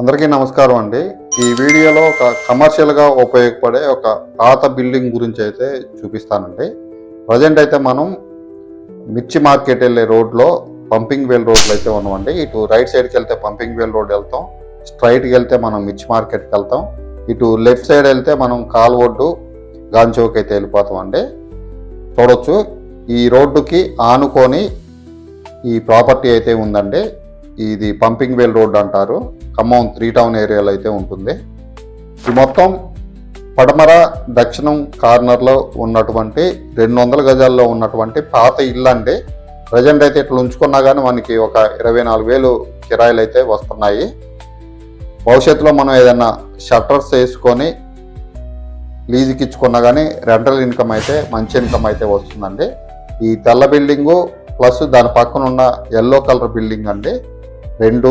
అందరికీ నమస్కారం అండి. ఈ వీడియోలో ఒక కమర్షియల్గా ఉపయోగపడే ఒక పాత బిల్డింగ్ గురించి అయితే చూపిస్తానండి. ప్రజెంట్ అయితే మనం మిర్చి మార్కెట్ వెళ్ళే రోడ్లో పంపింగ్ వేల్ రోడ్లో అయితే ఉన్నామండి. ఇటు రైట్ సైడ్కి వెళ్తే పంపింగ్ వేల్ రోడ్ వెళ్తాం. స్ట్రైట్కి వెళ్తే మనం మిర్చి మార్కెట్కి వెళ్తాం. ఇటు లెఫ్ట్ సైడ్ వెళ్తే మనం కాల్వొడ్డు గాంచోక్ అయితే వెళ్ళిపోతాం అండి చూడొచ్చు. ఈ రోడ్డుకి ఆనుకొని ఈ ప్రాపర్టీ అయితే ఉందండి. ఇది పంపింగ్ వేల్ రోడ్ అంటారు. ఖమ్మం త్రీ టౌన్ ఏరియాలో అయితే ఉంటుంది. ఇది మొత్తం పడమర దక్షిణం కార్నర్లో ఉన్నటువంటి రెండు వందల గజాల్లో ఉన్నటువంటి పాత ఇల్లు అండి. ప్రజెంట్ అయితే ఇట్లా ఉంచుకున్నా కానీ మనకి ఒక ఇరవై నాలుగు వేలు కిరాయిలు అయితే వస్తున్నాయి. భవిష్యత్తులో మనం ఏదైనా షట్టర్స్ వేసుకొని లీజుకి ఇచ్చుకున్నా కానీ రెంటల్ ఇన్కమ్ అయితే మంచి ఇన్కమ్ అయితే వస్తుందండి. ఈ తెల్ల బిల్డింగు ప్లస్ దాని పక్కన ఉన్న ఎల్లో కలర్ బిల్డింగ్ అండి. రెండు